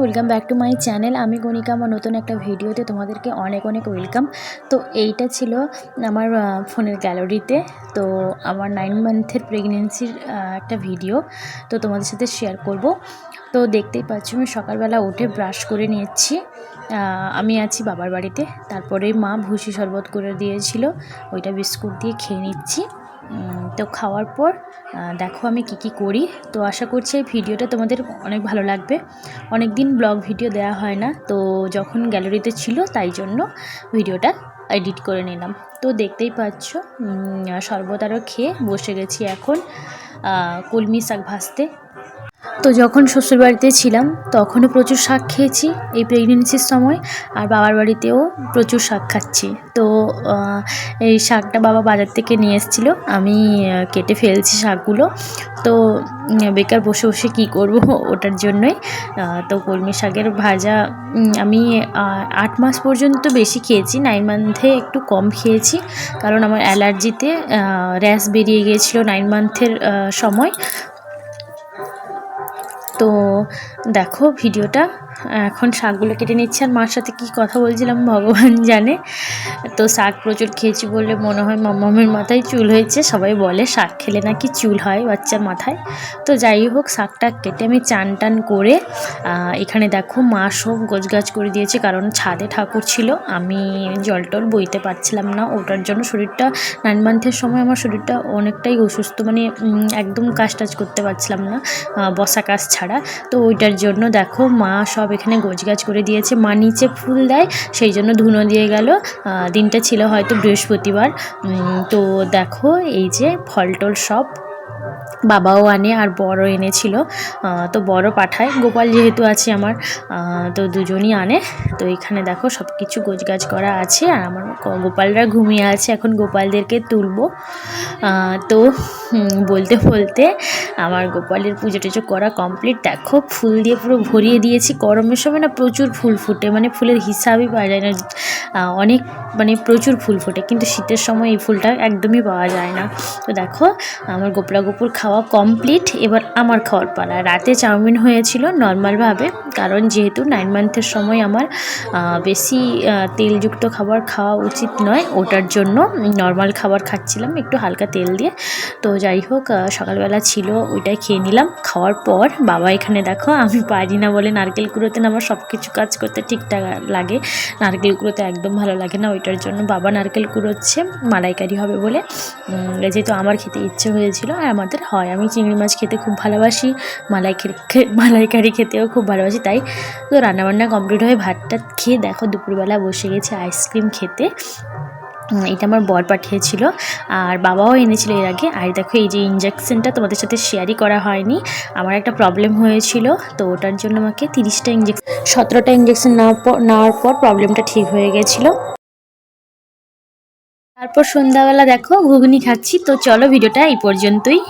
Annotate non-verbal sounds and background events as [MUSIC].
Welcome back to my channel. আমি গণিকা, আমার নতুন একটা ভিডিওতে তোমাদেরকে অনেক অনেক ওয়েলকাম। তো এইটা ছিল আমার ফোনের গ্যালারিতে। তো আমার নাইন মান্থের প্রেগনেন্সির একটা ভিডিও তো তোমাদের সাথে শেয়ার করব। তো দেখতেই পাচ্ছ, আমি সকালবেলা উঠে ব্রাশ করে নিয়েছি। আমি আছি বাবার বাড়িতে। তারপরে মা ভুসি শরবত করে দিয়েছিল। ওইটা বিস্কুট দিয়ে খেয়ে নিচ্ছি। তো খাওয়ার পর দেখো আমি কি কি করি। তো আশা করছি এই ভিডিওটা তোমাদের অনেক ভালো লাগবে। অনেক দিন ব্লগ ভিডিও দেওয়া হয় না, তো যখন গ্যালারিতে ছিল তাই জন্য ভিডিওটা এডিট করে নিলাম। তো দেখতেই পাচ্ছ শরবত আরও খেয়ে বসে গেছি এখন কলমি শাক ভাজতে। তো যখন শ্বশুরবাড়িতে ছিলাম, তখনও প্রচুর শাক খেয়েছি এই প্রেগনেন্সির সময়, আর বাবার বাড়িতেও প্রচুর শাক খাচ্ছি। তো এই শাকটা বাবা বাজার থেকে নিয়ে এসেছিল, আমি কেটে ফেলছি শাকগুলো। তো বেকার বসে বসে কী করব ওটার জন্যই। তো কলমি শাকের ভাজা আমি আট মাস পর্যন্ত বেশি খেয়েছি নাইন মান্থে একটু কম খেয়েছি। কারণ আমার অ্যালার্জিতে র্যাশ বেরিয়ে গিয়েছিল নাইন মান্থের সময়। তো দেখো ভিডিওটা। এখন শাকগুলো কেটে নিচ্ছি আর মার সাথে কি কথা বলছিলাম ভগবান জানে। তো শাক প্রচুর খেয়েছি বলে মনে হয় মামামের মাথায় চুল হয়েছে। সবাই বলে শাক খেলে নাকি চুল হয় বাচ্চার মাথায়। তো যাই হোক, শাকটা কেটে আমি চান টান করে এখানে দেখো মা সব গোছগাছ করে দিয়েছে কারণ ছাদে ঠাকুর ছিল। আমি জল টল বইতে পারছিলাম না। ওটার জন্য শরীরটা নাইন মান্থের সময় আমার শরীরটা অনেকটাই অসুস্থ মানে একদম কাজ টাজ করতে পারছিলাম না বসা কাজ ছাড়া। তো ওইটার জন্য দেখো মা সব এখানে গোছগাছ করে দিয়েছে। মা নিচে ফুল দেয়, সেই জন্য ধুনো দিয়ে গেল। দিনটা ছিল হয়তো বৃহস্পতিবার। তো দেখো এই যে ফল টল সব বাবাও আনে আর বড় এনেছিল। তো বড় পাঠায়। গোপাল যেহেতু আছে আমার তো দুজনই আনে। তো এখানে দেখো সব কিছু গোছগাছ করা আছে আর আমার গোপালরা ঘুমিয়ে আছে। এখন গোপালদেরকে তুলবো। তো বলতে বলতে আমার গোপালের পুজো টুজো করা কমপ্লিট দেখো ফুল দিয়ে পুরো ভরিয়ে দিয়েছি। গরমের সময় না প্রচুর ফুল ফুটে। মানে ফুলের হিসাবই পাওয়া যায় না। অনেক মানে প্রচুর ফুল ফোটে, কিন্তু শীতের সময় এই ফুলটা একদমই পাওয়া যায় না। তো দেখো, আমার গোপলা গোপুর খাওয়া কমপ্লিট এবার আমার খাওয়ার পালা। রাতে চাউমিন হয়েছিল নর্মালভাবে, কারণ যেহেতু নাইন মান্থের সময় আমার বেশি তেলযুক্ত খাবার খাওয়া উচিত নয়, ওটার জন্য নর্মাল খাবার খাচ্ছিলাম, একটু হালকা তেল দিয়ে। তো যাই হোক সকালবেলা ছিল, ওইটাই খেয়ে নিলাম। খাওয়ার পর বাবা এখানে দেখো, আমি পারি না বলে নারকেল কুড়োতে না, আমার সব কিছু কাজ করতে ঠিকঠাক লাগে। নারকেল কুড়োতে একদম ভালো লাগে না, ওইটার জন্য বাবা নারকেল কুড়োচ্ছে, মালাইকারি হবে বলে। যেহেতু আমার খেতে ইচ্ছে হয়েছিল, আর আমাদের হয়। আমি চিংড়ি মাছ খেতে খুব ভালোবাসি মালাই [LAUGHS] মালাইকারি খেতেও খুব ভালোবাসি, তাই তো রান্নাবান্না কমপ্লিট হয়ে ভাতটা খেয়ে দেখো, দুপুরবেলা বসে গেছে আইসক্রিম খেতে। এটা আমার বর পাঠিয়েছিল। আর বাবাও এনেছিল এর আগে। আর দেখো, এই যে ইঞ্জেকশনটা তোমাদের সাথে শেয়ারই করা হয়নি। আমার একটা প্রবলেম হয়েছিল, তো ওটার জন্য আমাকে তিরিশটা ইঞ্জেকশন সতেরোটা ইঞ্জেকশন নেওয়ার পর নেওয়ার পর প্রবলেমটা ঠিক হয়ে গেছিল। তারপর সন্ধ্যাবেলা দেখো, ঘুগনি খাচ্ছি। তো চলো ভিডিওটা এই পর্যন্তই।